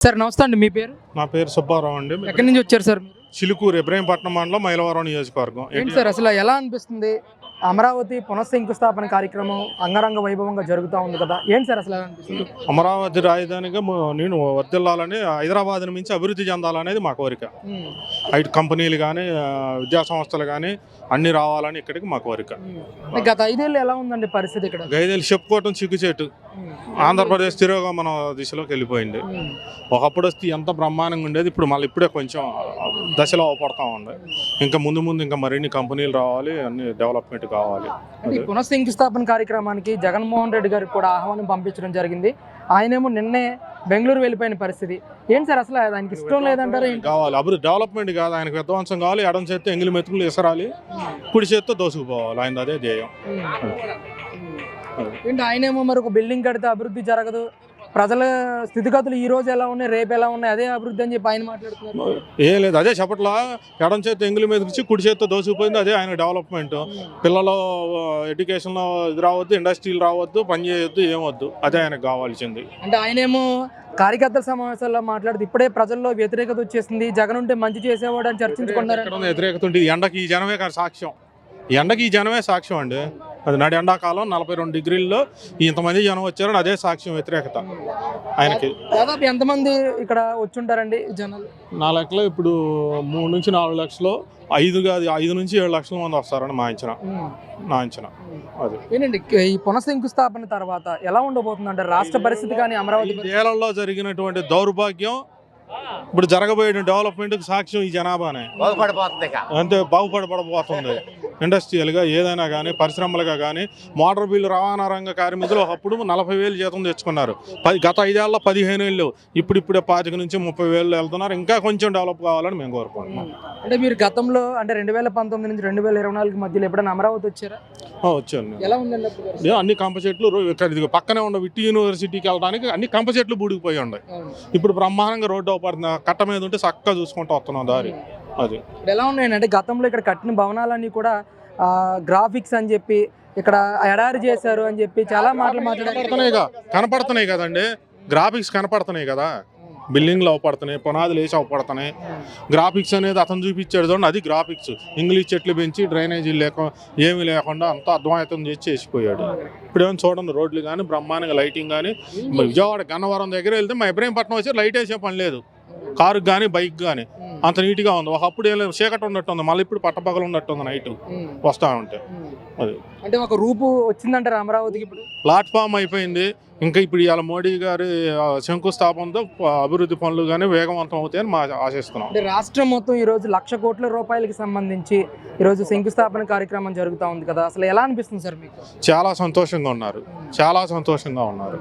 Sir నమస్తే అండి మీ పేరు? నా పేరు సుబ్బారావు అండి. ఎక్కడి నుంచి వచ్చారు సార్ మీరు? చిలుకూరు ఇబ్రహీంపట్నం మండలం మైలవరం నియోజకవర్గం. ఏంటి సార్ అసలు ఎలా అనిపిస్తుంది? అమరావతి పునఃశంకుస్థాపన కార్యక్రమం అంగరంగ వైభవంగా జరుగుతూ ఉంది కదా. ఏంటి సార్ అసలు అమరావతి రాజధానిగా నేను వర్దిల్లాలని హైదరాబాద్ నుంచి అభివృద్ధి చెందాలనేది మా కోరిక. ఐటీ కంపెనీలు కానీ విద్యా సంస్థలు కానీ అన్ని రావాలని ఇక్కడికి మా కోరిక. గత ఐదేళ్ళు ఎలా ఉందండి పరిస్థితి ఇక్కడ? గైదేలు చెప్పుకోవటం ఉమ్, ఆంధ్రప్రదేశ్ తిరోగమన దిశలోకి వెళ్ళిపోయింది. ఒకప్పుడు వస్తే ఎంత బ్రహ్మాండంగా ఉండేది ఇప్పుడు మళ్ళీ ఇప్పుడే కొంచెం దశలో పడతా ఉంది. ఇంకా ముందు ముందు ఇంకా మరిన్ని కంపెనీలు రావాలి అన్ని డెవలప్మెంట్ కావాలి. పునఃశంకుస్థాపన కార్యక్రమానికి జగన్మోహన్ రెడ్డి గారికి కూడా ఆహ్వానం పంపించడం జరిగింది. ఆయనేమో నిన్నే బెంగళూరు వెళ్ళిపోయిన పరిస్థితి. ఏంటి సార్ అసలు ఆయనకి ఇష్టం లేదంటారా? కావాలి. అభివృద్ధి డెవలప్మెంట్ కాదు. ఆయనకు విధ్వంసం కావాలి. ఎడం చేస్తే ఎంగిలి మెతుకులు ఇసరాలి. కుడి చేత్తో దోసుకుపోవాలి. ఆయన అదే ధ్యేయం. ఏంటి ఆయనేమో మరి ఒక బిల్డింగ్ కడితే అభివృద్ధి జరగదు. ప్రజల స్థితిగతులు ఈ రోజు ఎలా ఉన్నాయి రేపు ఎలా ఉన్నాయి అదే అభివృద్ధి అని చెప్పి ఆయన మాట్లాడుతున్నారు. ఏం లేదు అదే చెప్పట్లా ఎడం చేత్తో ఎంగిలి మెతుకుచి కుడి చేత్తో దోసుకుపోయింది అదే ఆయన డెవలప్మెంట్ పిల్లలు ఎడ్యుకేషన్లో ఇది రావద్దు ఇండస్ట్రీలు రావద్దు పని చేయొద్దు ఏమొద్దు అదే ఆయనకు కావాల్సింది. అంటే ఆయనేమో కార్యకర్తల సమావేశాల్లో మాట్లాడుతూ ఇప్పుడే ప్రజల్లో వ్యతిరేకత వచ్చేసింది జగన్ ఉంటే మంచి చేసేవాడు అని చర్చించుకున్నారు వ్యతిరేకత ఉంటుంది ఎండకి ఈ జనమే కాదు సాక్ష్యం. ఎండకి ఈ జనమే సాక్ష్యం అండి. అది నడి ఎండాకాలం నలభై రెండు డిగ్రీల్లో ఇంతమంది జనం వచ్చారని అదే సాక్ష్యం వ్యతిరేకత ఆయనకి. దాదాపు ఎంతమంది ఇక్కడ వచ్చుంటారండి జనాలు? నా లెక్కలో ఇప్పుడు మూడు నుంచి నాలుగు లక్షలు ఐదు కాదు ఐదు నుంచి ఏడు లక్షల మంది వస్తారని మా అంచనా. నా అంచనా. అది. ఏంటండి ఈ పునఃశంకుస్థాపన తర్వాత ఎలా ఉండబోతుంది అంటే రాష్ట్ర పరిస్థితి కానీ అమరావతి ఏళ్ళలో జరిగినటువంటి దౌర్భాగ్యం ఇప్పుడు జరగబోయే డెవలప్మెంట్కి సాక్ష్యం ఈ జనాభానే. బాగుపడిపోతుంది ఇక. అంతే బాగుపడబడబోతుంది. ఇండస్ట్రియల్గా ఏదైనా కానీ పరిశ్రమలుగా కానీ మోటార్ బిల్లు రవాణా రంగ కార్మికులు ఒకప్పుడు నలభై వేలు జీతం తెచ్చుకున్నారు. పది గత ఐదేళ్ళ పదిహేను వేలు ఇప్పుడు ఇప్పుడే పాతిక నుంచి ముప్పై వేలు వెళ్తున్నారు. ఇంకా కొంచెం డెవలప్ కావాలని మేము కోరుకుంటున్నాం. అంటే మీరు గతంలో అంటే రెండు వేల పంతొమ్మిది నుంచి రెండు వేల ఇరవై నాలుగు మధ్యలో ఎప్పుడైనా అమరావతి వచ్చారా? వచ్చాను. ఎలా ఉందండి అప్పుడు అన్ని కంప చెట్లు పక్కనే ఉన్న విట్టి యూనివర్సిటీకి వెళ్ళడానికి అన్ని కంప చెట్లు బూడికిపోయి ఉన్నాయి. ఇప్పుడు బ్రహ్మాండంగా రోడ్డు అవపడుతుంది. కట్ట మీద ఉంటే చక్కగా చూసుకుంటూ వస్తున్నాం దారి. అది. ఇప్పుడు ఎలా ఉన్నాయండి అంటే గతంలో ఇక్కడ కట్టిన భవనాలన్నీ కూడా గ్రాఫిక్స్ అని చెప్పి ఇక్కడ ఎడారి చేశారు అని చెప్పి చాలా మాటలు మాట్లాడారు. కనపడుతున్నాయి కదా కనపడుతున్నాయి కదండి. గ్రాఫిక్స్ కనపడుతున్నాయి కదా. బిల్డింగ్లు అవపడుతున్నాయి పునాదులు వేసి అవపడుతున్నాయి. గ్రాఫిక్స్ అనేది అతను చూపించాడు చూడండి అది గ్రాఫిక్స్ ఇంగ్లీష్ చెట్లు పెంచి డ్రైనేజీ లేక ఏమీ లేకుండా అంతా అర్థమవుతం చేసి చేసిపోయాడు. ఇప్పుడు ఏమైనా చూడండి రోడ్లు కానీ బ్రహ్మాండంగా లైటింగ్ కానీ విజయవాడ గన్నవరం దగ్గర వెళ్తే మా ఇబ్రహీంపట్నం వచ్చి లైట్ వేసే పని లేదు. కారుకి కానీ బైక్ కానీ అంత నీట్గా ఉంది. ఒకప్పుడు ఏం లేదు చీకటి ఉన్నట్టు ఉంది మళ్ళీ ఇప్పుడు పట్టపగలు ఉన్నట్టు ఉంది నైట్ వస్తూ ఉంటే. అది. అంటే ఒక రూపు వచ్చిందంటారు అమరావతికి ఇప్పుడు? ప్లాట్ఫామ్ అయిపోయింది. ఇంకా ఇప్పుడు ఇవాళ మోడీ గారి శంకుస్థాపనతో అభివృద్ధి పనులు కానీ వేగవంతం అవుతాయని మా ఆశిస్తున్నాం. అంటే రాష్ట్రం మొత్తం ఈ రోజు లక్ష కోట్ల రూపాయలకి సంబంధించి ఈ రోజు శంకుస్థాపన కార్యక్రమం జరుగుతూ ఉంది కదా. అసలు ఎలా అనిపిస్తుంది సార్ మీకు? చాలా సంతోషంగా ఉన్నారు. చాలా సంతోషంగా ఉన్నారు.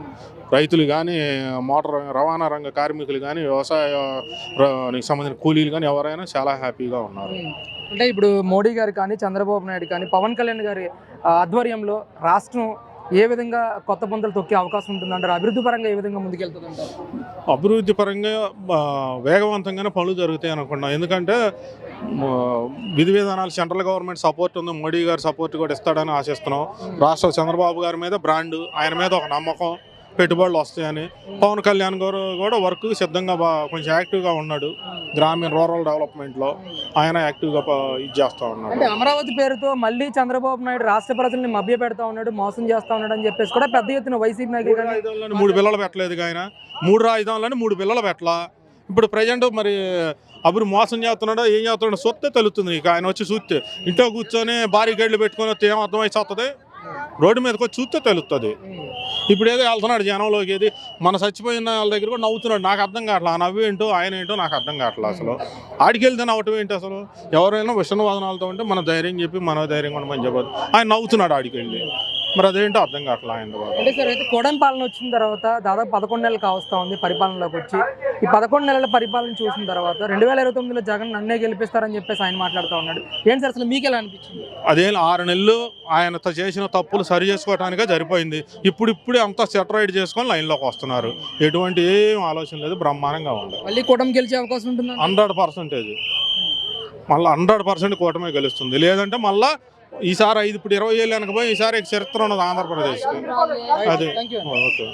రైతులు కానీ మోటార్ రవాణా రంగ కార్మికులు కానీ వ్యవసాయ ర- నికి సంబంధించిన కూలీలు కానీ ఎవరైనా చాలా హ్యాపీగా ఉన్నారు. అంటే ఇప్పుడు మోడీ గారు కానీ చంద్రబాబు నాయుడు కానీ పవన్ కళ్యాణ్ గారి ఆధ్వర్యంలో రాష్ట్రం ఏ విధంగా కొత్త పొందలు తొక్కే అవకాశం ఉంటుందంటారు? అభివృద్ధి పరంగా ఏ విధంగా ముందుకెళ్తుందంటారు? అభివృద్ధి పరంగా వేగవంతంగానే పనులు జరుగుతాయి అనుకున్నాం. ఎందుకంటే విధి విధానాలు సెంట్రల్ గవర్నమెంట్ సపోర్ట్ ఉంది. మోడీ గారు సపోర్ట్ కూడా ఇస్తాడని ఆశిస్తున్నాం. రాష్ట్ర చంద్రబాబు గారి మీద బ్రాండ్ ఆయన మీద ఒక నమ్మకం. పెట్టుబడులు వస్తాయని. పవన్ కళ్యాణ్ గారు కూడా వర్క్ సిద్ధంగా బా కొంచెం యాక్టివ్గా ఉన్నాడు. గ్రామీణ రూరల్ డెవలప్మెంట్లో ఆయన యాక్టివ్గా ఇది చేస్తూ ఉన్నాడు. అంటే అమరావతి పేరుతో మళ్ళీ చంద్రబాబు నాయుడు రాష్ట్ర ప్రజల్ని మభ్య పెడతా ఉన్నాడు మోసం చేస్తా ఉన్నాడు అని చెప్పేసి కూడా పెద్ద ఎత్తున వైసీపీ నాయకులు మూడు పిల్లలు పెట్టలేదు ఆయన. మూడు రాజధానులని మూడు పిల్లలు పెట్టలా. ఇప్పుడు ప్రజెంట్ మరి అప్పుడు మోసం చేస్తున్నాడో ఏం చేస్తున్నాడో సొత్తే తెలుస్తుంది. నీకు ఆయన వచ్చి చూస్తే ఇంట్లో కూర్చొని భారీ గడ్లు పెట్టుకొని వస్తే ఏం అర్థమై రోడ్డు మీదకి వచ్చి చూస్తే తెలుస్తుంది ఇప్పుడు ఏదో వెళ్తున్నాడు జనంలోకి ఏది మన చచ్చిపోయిన వాళ్ళ దగ్గర కూడా నవ్వుతున్నాడు. నాకు అర్థం కావట్లా ఆ నవ్వు ఏంటో ఆయన ఏంటో నాకు అర్థం కావట్లా అసలు. ఆడికి వెళ్తే నవ్వటం ఏంటి అసలు? ఎవరైనా విషణవాదనాలతో ఉంటే మన ధైర్యం చెప్పి మన ధైర్యం కొనమని చెప్పదు ఆయన నవ్వుతున్నాడు ఆడికి వెళ్ళి. మరి అదేంటో అర్థం కావట్లా ఆయన ద్వారా. అంటే సార్ అయితే కోడం పాలన వచ్చిన తర్వాత దాదాపు పదకొండు నెలలు కావస్తా ఉంది పరిపాలనలోకి వచ్చి. ఈ పదకొండు నెలల పరిపాలన చూసిన తర్వాత రెండు వేల ఇరవై తొమ్మిదిలో జగన్ నన్నే గెలిపిస్తారని చెప్పేసి ఆయన మాట్లాడుతూ ఉన్నాడు. ఏంటి సార్ అసలు మీకు ఎలా అనిపించింది? అదే ఆరు నెలలు ఆయన త- చేసిన తప్పులు సరి చేసుకోవడానికే సరిపోయింది. ఇప్పుడు ఇప్పుడే అంతా సెటరైట్ చేసుకొని లైన్లోకి వస్తున్నారు. ఎటువంటి ఏం ఆలోచన లేదు బ్రహ్మాండంగా ఉంది. మళ్ళీ కూటమి గెలిచే అవకాశం ఉంటుంది? Hundred percentage. మళ్ళీ హండ్రెడ్ పర్సెంట్ కూటమే గెలుస్తుంది. లేదంటే మళ్ళీ ఈసారి ఐదు ఇప్పుడు ఇరవై ఏళ్ళు వెనకపోయి ఈసారి చరిత్ర ఉన్నది ఆంధ్రప్రదేశ్కి. అది. ఓకే.